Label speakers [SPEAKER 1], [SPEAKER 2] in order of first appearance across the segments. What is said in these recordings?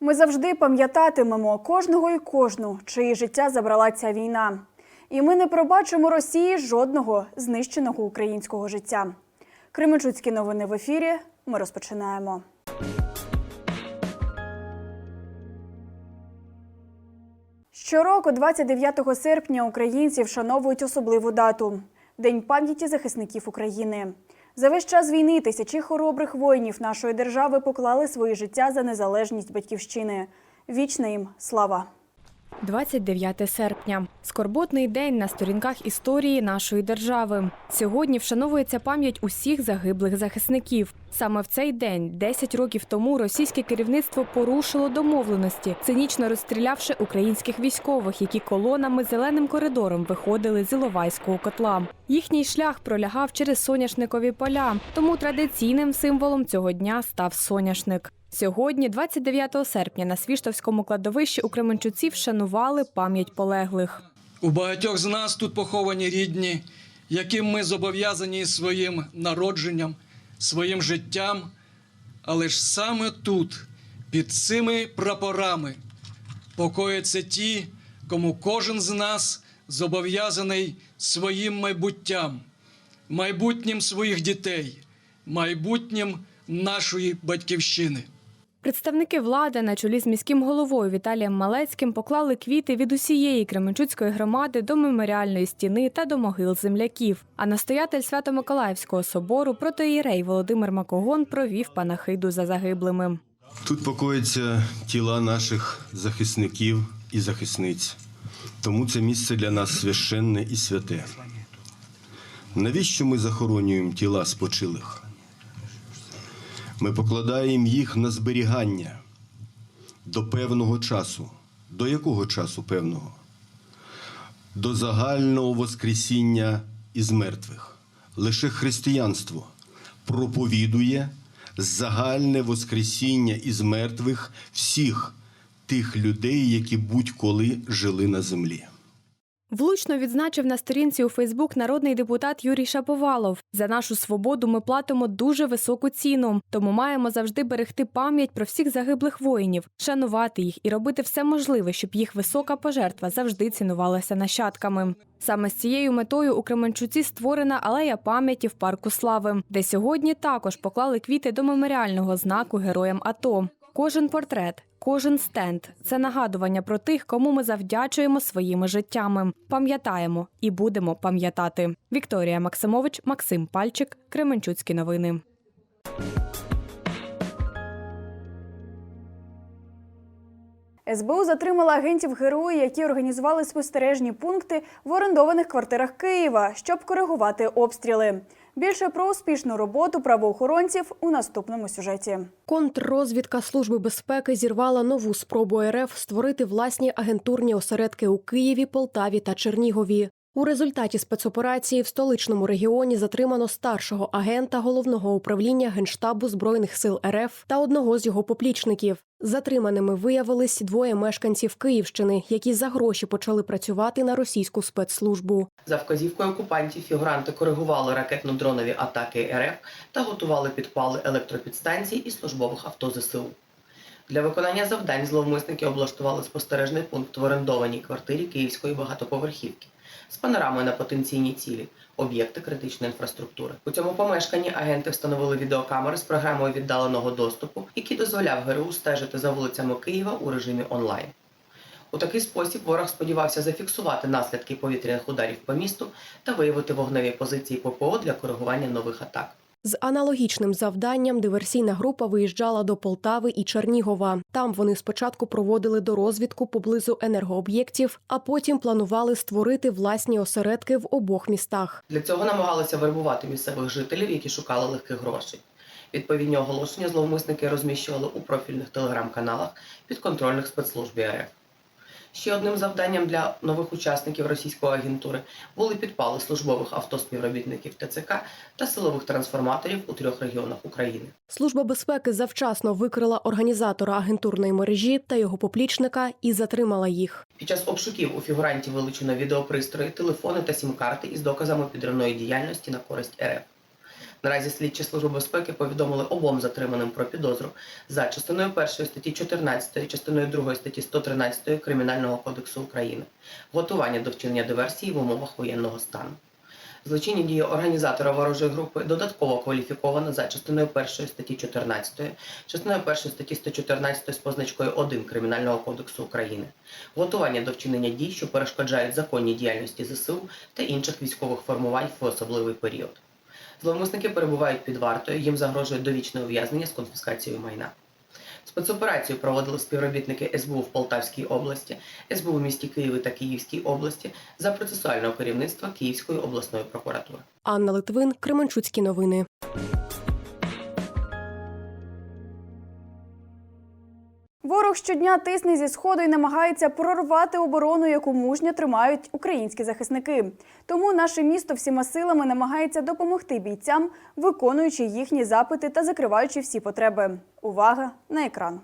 [SPEAKER 1] Ми завжди пам'ятатимемо кожного і кожну, чиї життя забрала ця війна. І ми не пробачимо Росії жодного знищеного українського життя. Кременчуцькі новини в ефірі. Ми розпочинаємо. Щороку, 29 серпня, українці вшановують особливу дату День пам'яті захисників України. За весь час війни тисячі хоробрих воїнів нашої держави поклали свої життя за незалежність батьківщини. Вічна їм слава!
[SPEAKER 2] 29 серпня скорботний день на сторінках історії нашої держави. Сьогодні вшановується пам'ять усіх загиблих захисників. Саме в цей день, 10 років тому, російське керівництво порушило домовленості, цинічно розстрілявши українських військових, які колонами зеленим коридором виходили з Іловайського котла. Їхній шлях пролягав через соняшникові поля, тому традиційним символом цього дня став соняшник. Сьогодні, 29 серпня, на Свіштовському кладовищі у Кременчуці вшанували пам'ять полеглих.
[SPEAKER 3] У багатьох з нас тут поховані рідні, яким ми зобов'язані своїм народженням, своїм життям. Але ж саме тут, під цими прапорами, покояться ті, кому кожен з нас зобов'язаний своїм майбуттям, майбутнім своїх дітей, майбутнім нашої батьківщини.
[SPEAKER 2] Представники влади на чолі з міським головою Віталієм Малецьким поклали квіти від усієї Кременчуцької громади до меморіальної стіни та до могил земляків. А настоятель Свято-Миколаївського собору протоїрей Володимир Макогон провів панахиду за загиблими.
[SPEAKER 4] Тут покояться тіла наших захисників і захисниць. Тому це місце для нас священне і святе. Навіщо ми захоронюємо тіла спочилих? Ми покладаємо їх на зберігання до певного часу. До якого часу певного? До загального Воскресіння із мертвих. Лише християнство проповідує загальне Воскресіння із мертвих всіх тих людей, які будь-коли жили на землі.
[SPEAKER 2] Влучно відзначив на сторінці у Фейсбук народний депутат Юрій Шаповалов. За нашу свободу ми платимо дуже високу ціну, тому маємо завжди берегти пам'ять про всіх загиблих воїнів, шанувати їх і робити все можливе, щоб їх висока пожертва завжди цінувалася нащадками. Саме з цією метою у Кременчуці створена алея пам'яті в парку слави, де сьогодні також поклали квіти до меморіального знаку героям АТО. Кожен портрет, кожен стенд це нагадування про тих, кому ми завдячуємо своїми життями. Пам'ятаємо і будемо пам'ятати. Вікторія Максимович, Максим Пальчик, Кременчуцькі новини.
[SPEAKER 1] СБУ затримала агентів ГРУ, які організували спостережні пункти в орендованих квартирах Києва, щоб коригувати обстріли. Більше про успішну роботу правоохоронців у наступному сюжеті.
[SPEAKER 5] Контррозвідка Служби безпеки зірвала нову спробу РФ створити власні агентурні осередки у Києві, Полтаві та Чернігові. У результаті спецоперації в столичному регіоні затримано старшого агента головного управління Генштабу збройних сил РФ та одного з його поплічників. Затриманими виявились двоє мешканців Київщини, які за гроші почали працювати на російську спецслужбу.
[SPEAKER 6] За вказівкою окупантів фігуранти коригували ракетно-дронові атаки РФ та готували підпали електропідстанцій і службових авто ЗСУ. Для виконання завдань зловмисники облаштували спостережний пункт в орендованій квартирі київської багатоповерхівки з панорамою на потенційні цілі, об'єкти критичної інфраструктури. У цьому помешканні агенти встановили відеокамери з програмою віддаленого доступу, які дозволяв ГРУ стежити за вулицями Києва у режимі онлайн. У такий спосіб ворог сподівався зафіксувати наслідки повітряних ударів по місту та виявити вогневі позиції ППО для коригування нових атак.
[SPEAKER 5] З аналогічним завданням диверсійна група виїжджала до Полтави і Чернігова. Там вони спочатку проводили дорозвідку поблизу енергооб'єктів, а потім планували створити власні осередки в обох містах.
[SPEAKER 6] Для цього намагалися вербувати місцевих жителів, які шукали легких грошей. Відповідні оголошення зловмисники розміщували у профільних телеграм-каналах підконтрольних спецслужб РФ. Ще одним завданням для нових учасників російської агентури були підпали службових авто співробітників ТЦК та силових трансформаторів у трьох регіонах України.
[SPEAKER 5] Служба безпеки завчасно викрила організатора агентурної мережі та його поплічника і затримала їх.
[SPEAKER 6] Під час обшуків у фігурантів вилучено відеопристрої, телефони та сім-карти із доказами підривної діяльності на користь РФ. Наразі слідчі служби безпеки повідомили обом затриманим про підозру за частиною 1 статті 14, частиною 2 статті 113 Кримінального кодексу України, готування до вчинення диверсії в умовах воєнного стану. Злочинні дії організатора ворожої групи додатково кваліфіковано за частиною 1 статті 14, частиною 1 статті 114 з позначкою 1 Кримінального кодексу України, готування до вчинення дій, що перешкоджають законній діяльності ЗСУ та інших військових формувань в особливий період. Зловмисники перебувають під вартою, їм загрожує довічне ув'язнення з конфіскацією майна. Спецоперацію проводили співробітники СБУ в Полтавській області, СБУ в місті Києві та Київській області за процесуального керівництва Київської обласної прокуратури.
[SPEAKER 5] Анна Литвин, Кременчуцькі новини.
[SPEAKER 1] Ворог щодня тисне зі сходу і намагається прорвати оборону, яку мужньо тримають українські захисники. Тому наше місто всіма силами намагається допомогти бійцям, виконуючи їхні запити та закриваючи всі потреби. Увага на екран.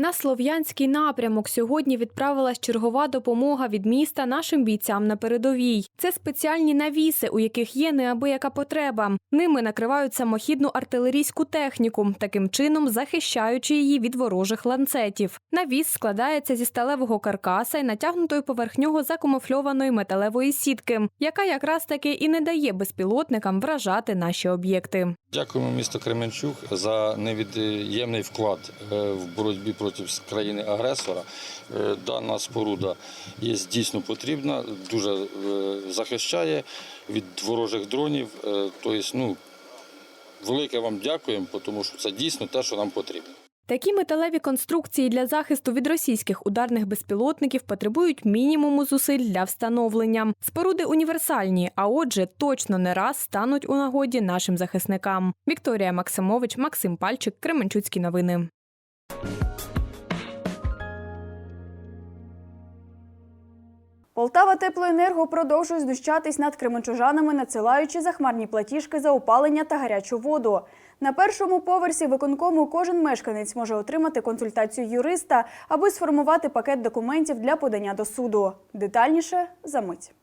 [SPEAKER 2] На слов'янський напрямок сьогодні відправилась чергова допомога від міста нашим бійцям на передовій. Це спеціальні навіси, у яких є неабияка потреба. Ними накривають самохідну артилерійську техніку, таким чином захищаючи її від ворожих ланцетів. Навіс складається зі сталевого каркаса і натягнутої поверх нього закамуфльованої металевої сітки, яка якраз таки і не дає безпілотникам вражати наші об'єкти.
[SPEAKER 7] Дякуємо місту Кременчук за невід'ємний вклад е, в боротьбі проти країни-агресора. Е, Дана споруда є дійсно потрібна, дуже е, захищає від ворожих дронів. Е, Тобто, ну, велике вам дякуємо, тому що це дійсно те, що нам потрібно.
[SPEAKER 2] Такі металеві конструкції для захисту від російських ударних безпілотників потребують мінімуму зусиль для встановлення. Споруди універсальні, а отже, точно не раз стануть у нагоді нашим захисникам. Вікторія Максимович, Максим Пальчик, Кременчуцькі новини.
[SPEAKER 1] Полтава Теплоенерго продовжує знущатись над кременчужанами, надсилаючи захмарні платіжки за опалення та гарячу воду. На першому поверсі виконкому кожен мешканець може отримати консультацію юриста, аби сформувати пакет документів для подання до суду. Детальніше за мить.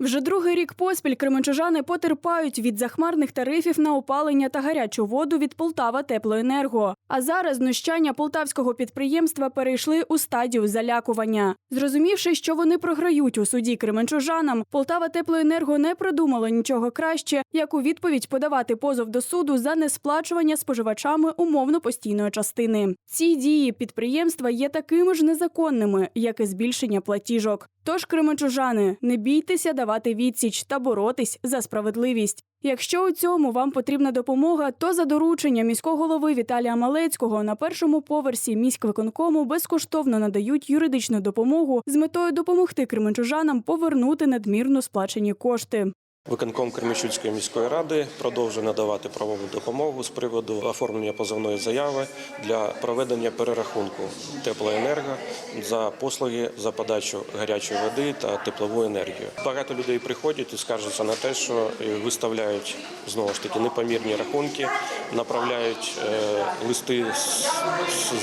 [SPEAKER 1] Вже другий рік поспіль кременчужани потерпають від захмарних тарифів на опалення та гарячу воду від Полтава Теплоенерго. А зараз знущання полтавського підприємства перейшли у стадію залякування. Зрозумівши, що вони програють у суді кременчужанам, Полтава Теплоенерго не придумало нічого краще, як у відповідь подавати позов до суду за несплачування споживачами умовно постійної частини. Ці дії підприємства є такими ж незаконними, як і збільшення платіжок. Тож, кременчужани, не бійтеся давати відсіч та боротись за справедливість. Якщо у цьому вам потрібна допомога, то за доручення міського голови Віталія Малецького на першому поверсі міськвиконкому безкоштовно надають юридичну допомогу з метою допомогти кременчужанам повернути надмірно сплачені кошти.
[SPEAKER 8] Виконком Кремічуцької міської ради продовжує надавати правову допомогу з приводу оформлення позовної заяви для проведення перерахунку теплоенерго за послуги за подачу гарячої води та теплову енергію. Багато людей приходять і скаржаться на те, що виставляють знову ж таки непомірні рахунки, направляють е, листи з,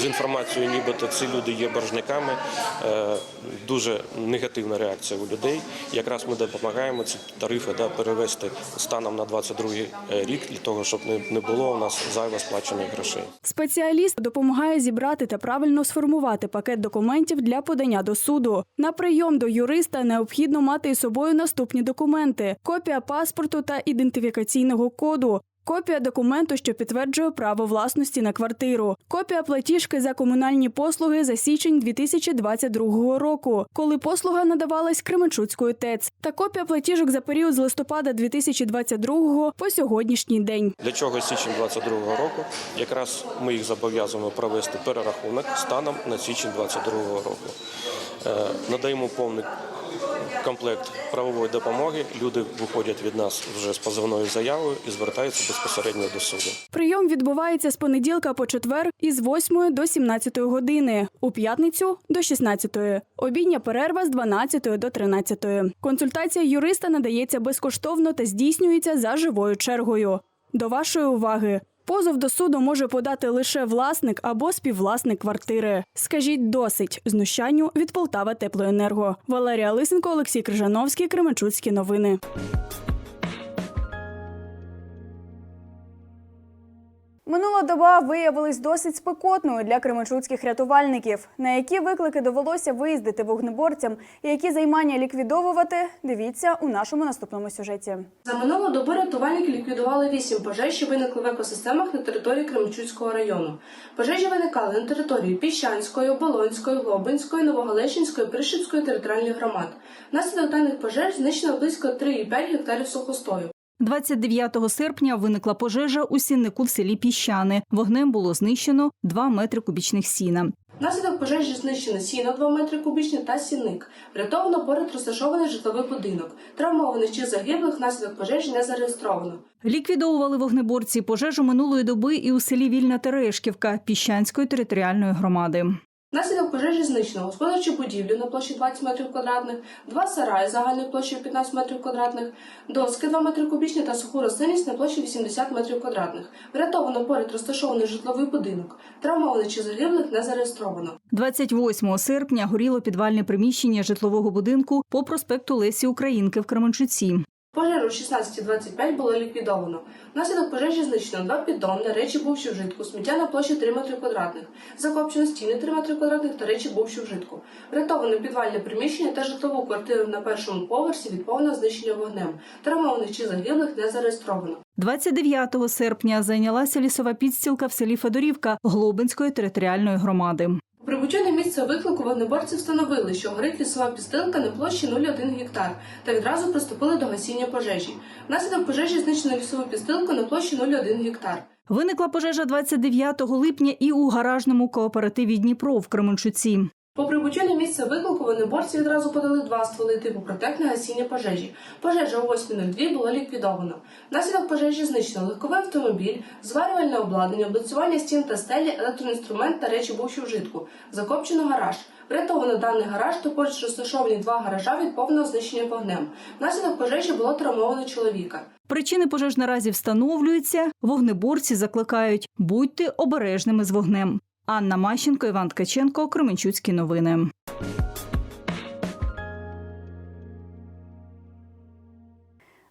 [SPEAKER 8] з інформацією, нібито ці люди є боржниками. Е, дуже негативна реакція у людей. Якраз ми допомагаємо ці тарифи да, перевести станом на 22 рік для того, щоб не було у нас зайво сплачених грошей.
[SPEAKER 1] Спеціаліст допомагає зібрати та правильно сформувати пакет документів для подання до суду. На прийом до юриста необхідно мати із собою наступні документи: копія паспорту та ідентифікаційного коду. Копія документу, що підтверджує право власності на квартиру, копія платіжки за комунальні послуги за січень 2022 року, коли послуга надавалась Кременчуцькою ТЕЦ, та копія платіжок за період з листопада 2022 по сьогоднішній день.
[SPEAKER 8] Для чого січень 22 року? Якраз ми їх зобов'язуємо провести перерахунок станом на січень 22 року. Е, Надаємо повний комплект правової допомоги. Люди виходять від нас вже з позовною заявою і звертаються безпосередньо до суду.
[SPEAKER 1] Прийом відбувається з понеділка по четвер із 8 до 17 години, у п'ятницю до 16. Обідня перерва з 12 до 13. Консультація юриста надається безкоштовно та здійснюється за живою чергою. До вашої уваги. Позов до суду може подати лише власник або співвласник квартири. Скажіть досить знущанню від Полтава Теплоенерго. Валерія Лисенко, Олексій Крижановський, Кременчуцькі новини.
[SPEAKER 9] Минула доба виявилась досить спекотною для кременчуцьких рятувальників. На які виклики довелося виїздити вогнеборцям і які займання ліквідовувати, дивіться у нашому наступному сюжеті.
[SPEAKER 10] За минулу добу рятувальники ліквідували вісім пожеж, що виникли в екосистемах на території Кременчуцького району. Пожежі виникали на території Піщанської, Оболонської, Глобинської, Новогалещинської, Пришипської територіальних громад. Внаслідок даних пожеж знищено близько 3,5 гектарів сухостою.
[SPEAKER 11] 29 серпня виникла пожежа у сіннику в селі Піщани. Вогнем було знищено 2 метри кубічних сіна.
[SPEAKER 10] Внаслідок пожежі знищено сіно 2 метри кубічні та сінник. Врятовано поряд розташований житловий будинок. Травмованих чи загиблих внаслідок пожежі не зареєстровано.
[SPEAKER 11] Ліквідовували вогнеборці пожежу минулої доби і у селі Вільна Терешківка Піщанської територіальної громади.
[SPEAKER 10] Внаслідок пожежі знищено господарчу будівлю на площі 20 метрів квадратних, два сараї загальною площею 15 метрів квадратних, доски 2 метри кубічні та суху рослинність на площі 80 метрів квадратних. Врятовано поряд розташований житловий будинок. Травмованих чи загиблих не зареєстровано.
[SPEAKER 11] 28 серпня горіло підвальне приміщення житлового будинку по проспекту Лесі Українки в Кременчуці.
[SPEAKER 10] Пожежу о 16.25 було ліквідовано. Внаслідок пожежі знищено два піддони, речі бувші вжитку, сміття на площі 3 метри квадратних, закопчено стіни 3 метри квадратних та речі бувші вжитку. Врятовано підвальне приміщення та житлову квартиру на першому поверсі від повного знищення вогнем. Травмованих чи загиблих не зареєстровано.
[SPEAKER 11] 29 серпня зайнялася лісова підстілка в селі Федорівка Глобинської територіальної громади.
[SPEAKER 10] У прибуттю на місце виклику вогнеборці встановили, що горить лісова пістилка на площі 0,1 гектар та відразу приступили до гасіння пожежі. Внаслідок пожежі знищено лісову пістилку на площі 0,1 гектар.
[SPEAKER 11] Виникла пожежа 29 липня і у гаражному кооперативі Дніпро в Кременчуці.
[SPEAKER 10] По прибуттю на місце виклику вогнеборці відразу подали два стволи типу протектне гасіння пожежі. Пожежа о 8.02 була ліквідована. Внаслідок пожежі знищено легковий автомобіль, зварювальне обладнання, облицювання стін та стелі, електроінструмент та речі бувші вжитку. Закопчено гараж. Врятовано даний гараж та поруч розташовані два гаража від повного знищення вогнем. Внаслідок пожежі було травмовано чоловіка.
[SPEAKER 11] Причини пожеж наразі встановлюються. Вогнеборці закликають будьте обережними з вогнем. Анна Мащенко, Іван Ткаченко, Кременчуцькі новини.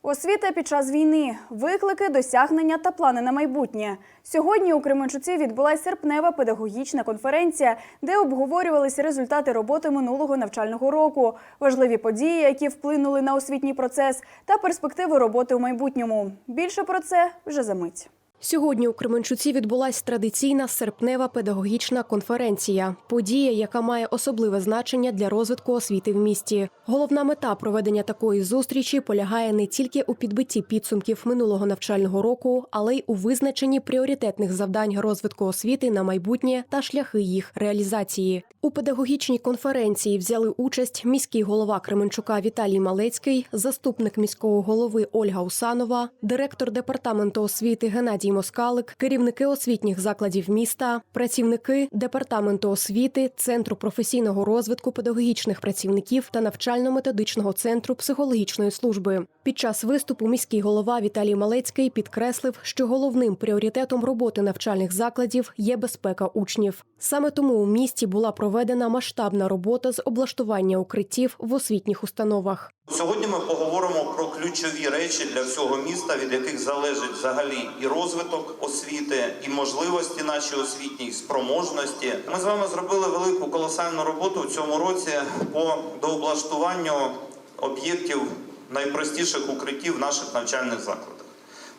[SPEAKER 9] Освіта під час війни, виклики, досягнення та плани на майбутнє. Сьогодні у Кременчуці відбулася серпнева педагогічна конференція, де обговорювалися результати роботи минулого навчального року, важливі події, які вплинули на освітній процес, та перспективи роботи у майбутньому. Більше про це вже за мить.
[SPEAKER 5] Сьогодні у Кременчуці відбулася традиційна серпнева педагогічна конференція. Подія, яка має особливе значення для розвитку освіти в місті. Головна мета проведення такої зустрічі полягає не тільки у підбитті підсумків минулого навчального року, але й у визначенні пріоритетних завдань розвитку освіти на майбутнє та шляхи їх реалізації. У педагогічній конференції взяли участь міський голова Кременчука Віталій Малецький, заступник міського голови Ольга Усанова, директор департаменту освіти Геннадій Москалик, керівники освітніх закладів міста, працівники департаменту освіти, центру професійного розвитку педагогічних працівників та навчально-методичного центру психологічної служби. Під час виступу міський голова Віталій Малецький підкреслив, що головним пріоритетом роботи навчальних закладів є безпека учнів. Саме тому у місті була проведена масштабна робота з облаштування укриттів в освітніх установах.
[SPEAKER 12] Сьогодні ми поговоримо про ключові речі для всього міста, від яких залежить взагалі і розвиток освіти, і можливості наші освітні, спроможності. Ми з вами зробили велику колосальну роботу в цьому році по дооблаштуванню об'єктів найпростіших укриттів в наших навчальних закладах,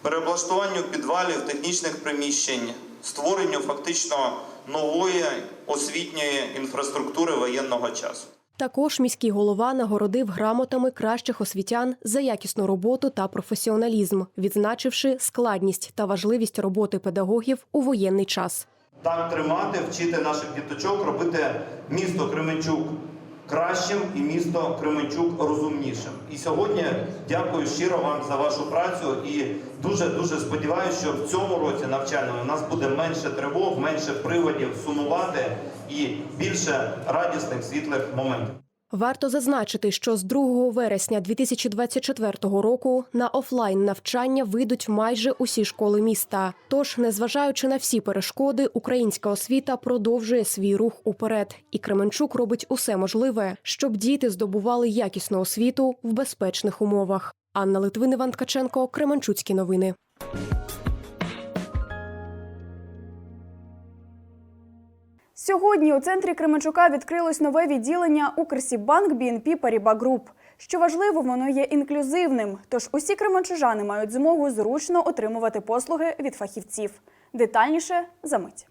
[SPEAKER 12] переоблаштуванню підвалів, технічних приміщень, створенню фактично нової освітньої інфраструктури воєнного часу.
[SPEAKER 5] Також міський голова нагородив грамотами кращих освітян за якісну роботу та професіоналізм, відзначивши складність та важливість роботи педагогів у воєнний час.
[SPEAKER 12] Так тримати, вчити наших діточок, робити місто Кременчук кращим і місто Кременчук розумнішим. І сьогодні дякую щиро вам за вашу працю і дуже дуже сподіваюся, що в цьому році навчальному у нас буде менше тривог, менше приводів сумувати і більше радісних світлих моментів.
[SPEAKER 5] Варто зазначити, що з 2 вересня 2024 року на офлайн навчання вийдуть майже усі школи міста. Тож, незважаючи на всі перешкоди, українська освіта продовжує свій рух уперед, і Кременчук робить усе можливе, щоб діти здобували якісну освіту в безпечних умовах. Анна Литвин, Іван Ткаченко, Кременчуцькі новини.
[SPEAKER 1] Сьогодні у центрі Кременчука відкрилось нове відділення Укрсібанк BNP Paribas Group. Що важливо, воно є інклюзивним, тож усі кременчужани мають змогу зручно отримувати послуги від фахівців. Детальніше за мить.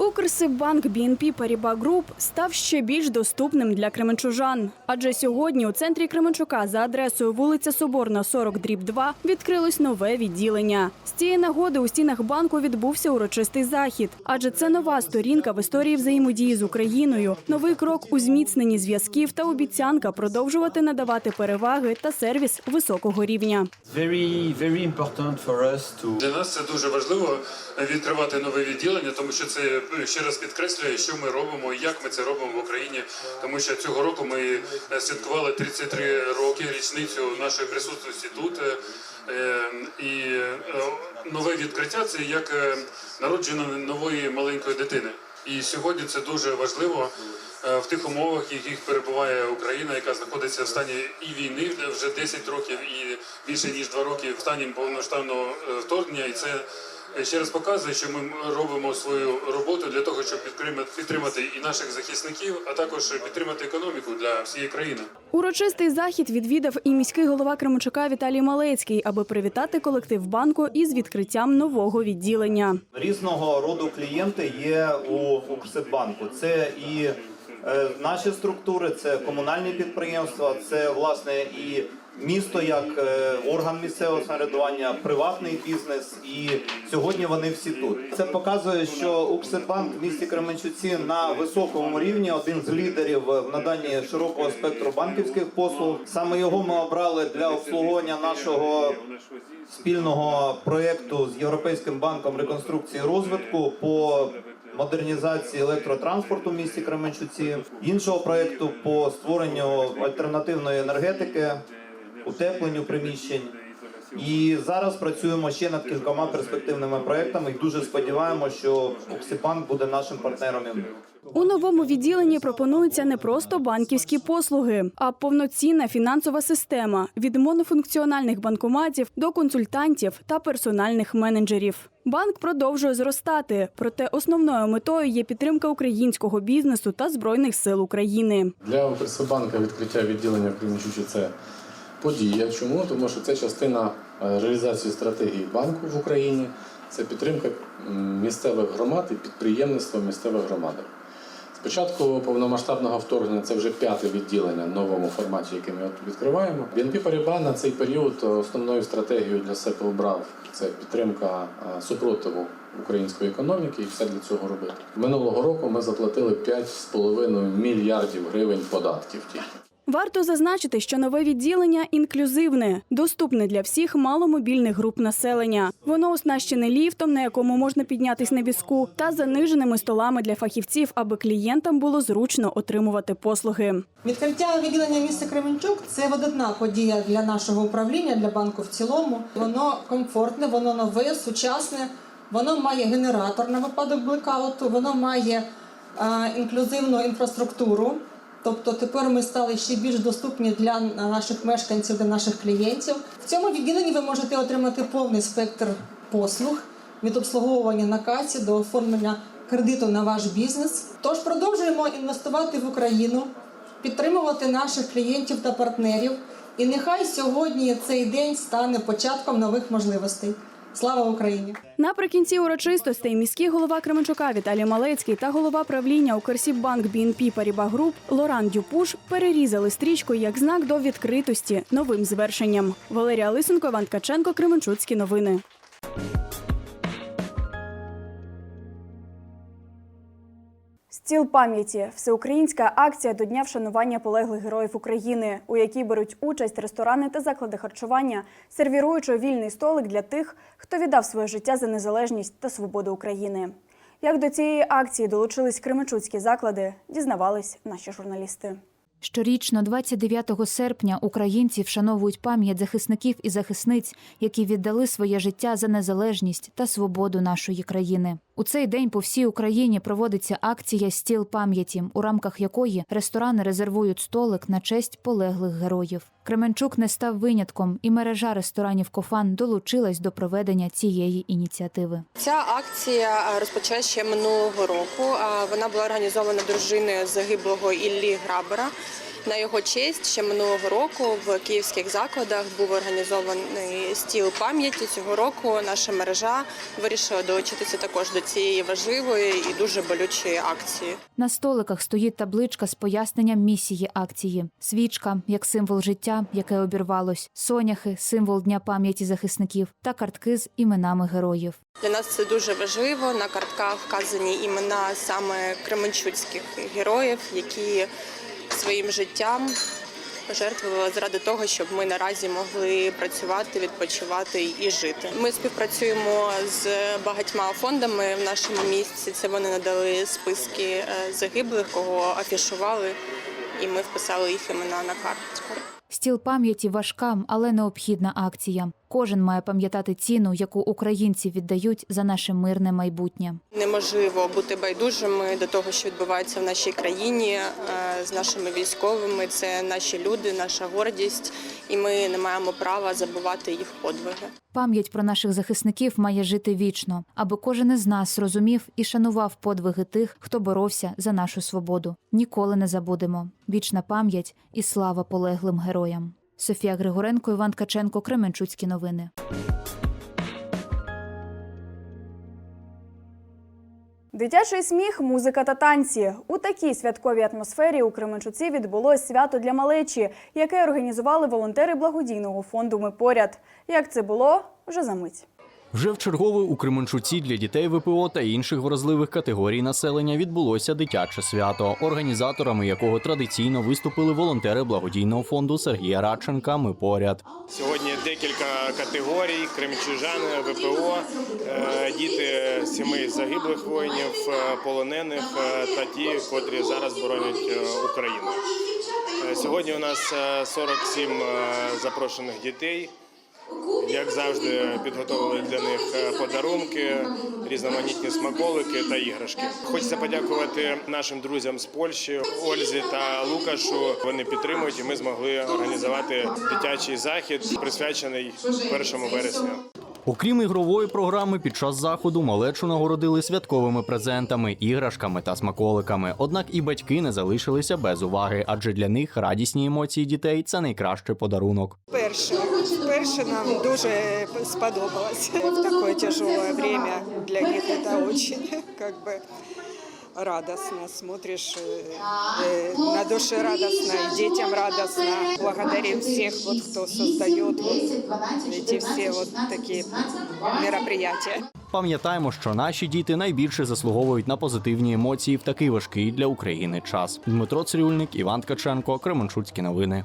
[SPEAKER 1] Укрсиббанк BNP Paribas Group став ще більш доступним для кременчужан. Адже сьогодні у центрі Кременчука за адресою вулиця Соборна, 40 дріб 2 відкрилось нове відділення. З цієї нагоди у стінах банку відбувся урочистий захід, адже це нова сторінка в історії взаємодії з Україною, новий крок у зміцненні зв'язків та обіцянка продовжувати надавати переваги та сервіс високого рівня.
[SPEAKER 13] Для нас це дуже важливо відкривати нове відділення, тому що це ще раз підкреслює, що ми робимо і як ми це робимо в Україні. Тому що цього року ми е, святкували 33 роки річницю нашої присутності тут. Е, е, І е, нове відкриття це як е, народження нової маленької дитини. І сьогодні це дуже важливо е, в тих умовах, в яких перебуває Україна, яка знаходиться в стані і війни вже 10 років, і більше ніж 2 роки в стані повноштабного е, вторгнення. І це е, ще раз показує, що ми робимо свою роботу для того, щоб підтримати, підтримати і наших захисників, а також підтримати економіку для всієї країни.
[SPEAKER 1] Урочистий захід відвідав і міський голова Кременчука Віталій Малецький, аби привітати колектив банку із відкриттям нового відділення.
[SPEAKER 12] різного роду клієнти є у Укрсиббанку. Це і наші структури, це комунальні підприємства, це власне і місто як е, орган місцевого самоврядування, приватний бізнес. І сьогодні вони всі тут. Це показує, що Укрсиббанк в місті Кременчуці на високому рівні, один з лідерів в наданні широкого спектру банківських послуг. Саме його ми обрали для обслуговування нашого спільного проєкту з Європейським банком реконструкції розвитку по модернізації електротранспорту в місті Кременчуці, іншого проєкту по створенню альтернативної енергетики, утепленню приміщень. І зараз працюємо ще над кількома перспективними проектами. І дуже сподіваємося, що Оксибанк буде нашим партнером.
[SPEAKER 1] У новому відділенні пропонуються не просто банківські послуги, а повноцінна фінансова система від монофункціональних банкоматів до консультантів та персональних менеджерів. Банк продовжує зростати, проте основною метою є підтримка українського бізнесу та збройних сил України.
[SPEAKER 14] Для Укрсибанка відкриття відділення в Кременчуці – це подія. Чому? Тому що це частина е, реалізації стратегії банку в Україні, це підтримка місцевих громад і підприємництва в місцевих громадах. Спочатку повномасштабного вторгнення це вже п'яте відділення в новому форматі, який ми відкриваємо. BNP Paribas на цей період е, основною стратегією для себе обрав це підтримка е, супротиву української економіки і все для цього робити. Минулого року ми заплатили 5,5 мільярдів гривень податків тільки.
[SPEAKER 1] Варто зазначити, що нове відділення інклюзивне, доступне для всіх маломобільних груп населення. Воно оснащене ліфтом, на якому можна піднятись на візку, та заниженими столами для фахівців, аби клієнтам було зручно отримувати послуги.
[SPEAKER 15] Відкриття відділення міста Кременчук це видатна подія для нашого управління, для банку в цілому. Воно комфортне, воно нове, сучасне, воно має генератор на випадок блекауту, воно має е, інклюзивну інфраструктуру. Тобто тепер ми стали ще більш доступні для наших мешканців, для наших клієнтів. В цьому відділенні ви можете отримати повний спектр послуг від обслуговування на касі до оформлення кредиту на ваш бізнес. Тож продовжуємо інвестувати в Україну, підтримувати наших клієнтів та партнерів. І нехай сьогодні цей день стане початком нових можливостей. Слава Україні!
[SPEAKER 1] Наприкінці урочистостей міський голова Кременчука Віталій Малецький та голова правління Укрсіббанк BNP Paribas Group Лоран Дюпуш перерізали стрічку як знак до відкритості новим звершенням. Валерія Лисенко, Іван Ткаченко, Кременчуцькі новини. Стіл пам'яті всеукраїнська акція до дня вшанування полеглих героїв України, у якій беруть участь ресторани та заклади харчування, сервіруючи вільний столик для тих, хто віддав своє життя за незалежність та свободу України. Як до цієї акції долучились кременчуцькі заклади, дізнавались наші журналісти.
[SPEAKER 16] Щорічно, 29 серпня, українці вшановують пам'ять захисників і захисниць, які віддали своє життя за незалежність та свободу нашої країни. У цей день по всій Україні проводиться акція Стіл пам'яті, у рамках якої ресторани резервують столик на честь полеглих героїв. Кременчук не став винятком, і мережа ресторанів Кофан долучилась до проведення цієї ініціативи.
[SPEAKER 17] Ця акція розпочалася ще минулого року. Вона була організована дружиною загиблого Іллі Грабера. На його честь ще минулого року в київських закладах був організований стіл пам'яті. Цього року наша мережа вирішила долучитися також до цієї важливої і дуже болючої акції.
[SPEAKER 16] На столиках стоїть табличка з поясненням місії акції: свічка як символ життя, яке обірвалось, соняхи символ дня пам'яті захисників та картки з іменами героїв.
[SPEAKER 17] Для нас це дуже важливо. На картках вказані імена саме кременчуцьких героїв, які своїм життям пожертвували заради того, щоб ми наразі могли працювати, відпочивати і жити. Ми співпрацюємо з багатьма фондами в нашому місті. Це вони надали списки е, загиблих, кого афішували, і ми вписали їх імена на карточку.
[SPEAKER 16] Стіл пам'яті важка, але необхідна акція. Кожен має пам'ятати ціну, яку українці віддають за наше мирне майбутнє.
[SPEAKER 17] Неможливо бути байдужими до того, що відбувається в нашій країні е, з нашими військовими. Це наші люди, наша гордість, і ми не маємо права забувати їх подвиги.
[SPEAKER 16] Пам'ять про наших захисників має жити вічно, аби кожен із нас розумів і шанував подвиги тих, хто боровся за нашу свободу. Ніколи не забудемо. Вічна пам'ять і слава полеглим героям. Софія Григоренко, Іван Каченко, Кременчуцькі новини.
[SPEAKER 1] Дитячий сміх, музика та танці у такій святковій атмосфері у Кременчуці відбулось свято для малечі, яке організували волонтери благодійного фонду Ми поряд. Як це було вже за мить.
[SPEAKER 18] Вже в чергове у Кременчуці для дітей ВПО та інших вразливих категорій населення відбулося дитяче свято, організаторами якого традиційно виступили волонтери благодійного фонду Сергія Радченка. Ми поряд.
[SPEAKER 19] Сьогодні декілька категорій: кремчужани, ВПО, е, діти сімей загиблих воїнів, е, полонених е, та ті, котрі зараз боронять Україну. Сьогодні у нас е, 47 е, запрошених дітей. Як завжди, підготовили для них е, подарунки, різноманітні смаколики та іграшки. Хочеться подякувати нашим друзям з Польщі, Ользі та Лукашу. Вони підтримують, і ми змогли організувати дитячий захід, присвячений 1 вересня.
[SPEAKER 18] Окрім ігрової програми, під час заходу малечу нагородили святковими презентами, іграшками та смаколиками. Однак і батьки не залишилися без уваги, адже для них радісні емоції дітей це найкращий подарунок.
[SPEAKER 20] Перше, перше нам дуже сподобалось. В такое тяжелое время для них це дуже, бы радостно. Смотришь, э, э, на душе радостно, и детям радостно. Благодарим всех, вот, кто создает вот эти все вот такие мероприятия.
[SPEAKER 18] Пам'ятаємо, що наші діти найбільше заслуговують на позитивні емоції в такий важкий для України час. Дмитро Цирюльник, Іван Ткаченко, Кременчуцькі новини.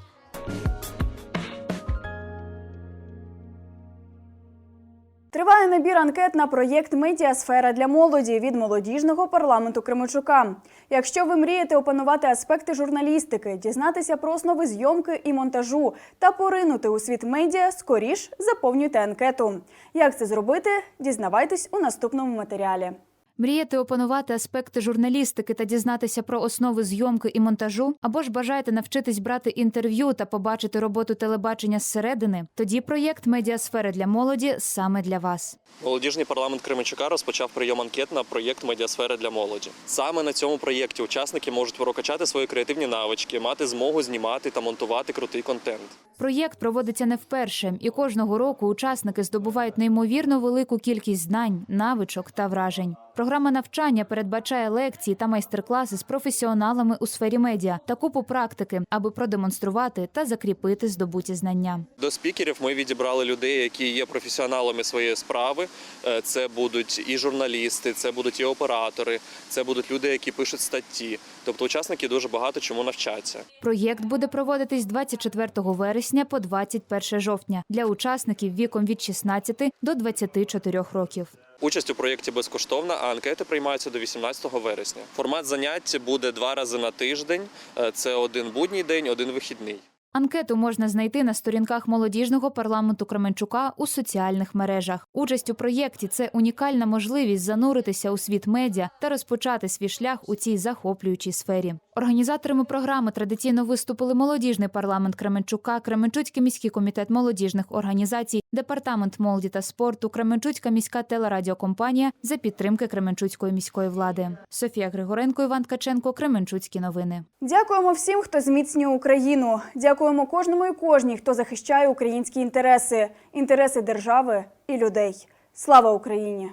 [SPEAKER 1] Триває набір анкет на проєкт Медіасфера для молоді від молодіжного парламенту Кременчука. Якщо ви мрієте опанувати аспекти журналістики, дізнатися про основи зйомки і монтажу та поринути у світ медіа, скоріш заповнюйте анкету. Як це зробити? Дізнавайтесь у наступному матеріалі.
[SPEAKER 16] Мрієте опанувати аспекти журналістики та дізнатися про основи зйомки і монтажу, або ж бажаєте навчитись брати інтерв'ю та побачити роботу телебачення зсередини? Тоді проєкт Медіасфери для молоді саме для вас.
[SPEAKER 21] Молодіжний парламент Кременчука розпочав прийом анкет на проєкт Медіасфери для молоді. Саме на цьому проєкті учасники можуть прокачати свої креативні навички, мати змогу знімати та монтувати крутий контент.
[SPEAKER 16] Проєкт проводиться не вперше, і кожного року учасники здобувають неймовірно велику кількість знань, навичок та вражень. Програма навчання передбачає лекції та майстер-класи з професіоналами у сфері медіа та купу практики, аби продемонструвати та закріпити здобуті знання.
[SPEAKER 21] До спікерів ми відібрали людей, які є професіоналами своєї справи. Е, Це будуть і журналісти, це будуть і оператори, це будуть люди, які пишуть статті. Тобто учасники дуже багато чому навчаться.
[SPEAKER 16] Проєкт буде проводитись 24 вересня по 21 жовтня для учасників віком від 16 до 24 років.
[SPEAKER 21] Участь у проєкті безкоштовна, а анкети приймаються до 18 вересня. Формат занять буде два рази на тиждень. Е, Це один будній день, один вихідний.
[SPEAKER 16] Анкету можна знайти на сторінках молодіжного парламенту Кременчука у соціальних мережах. Участь у проєкті це унікальна можливість зануритися у світ медіа та розпочати свій шлях у цій захоплюючій сфері. Організаторами програми традиційно виступили молодіжний парламент Кременчука, Кременчуцький міський комітет молодіжних організацій, департамент молоді та спорту, Кременчуцька міська телерадіокомпанія за підтримки Кременчуцької міської влади. Софія Григоренко, Іван Ткаченко, Кременчуцькі новини.
[SPEAKER 9] Дякуємо всім, хто зміцнює Україну. Дякуємо кожному і кожній, хто захищає українські інтереси, інтереси держави і людей. Слава Україні!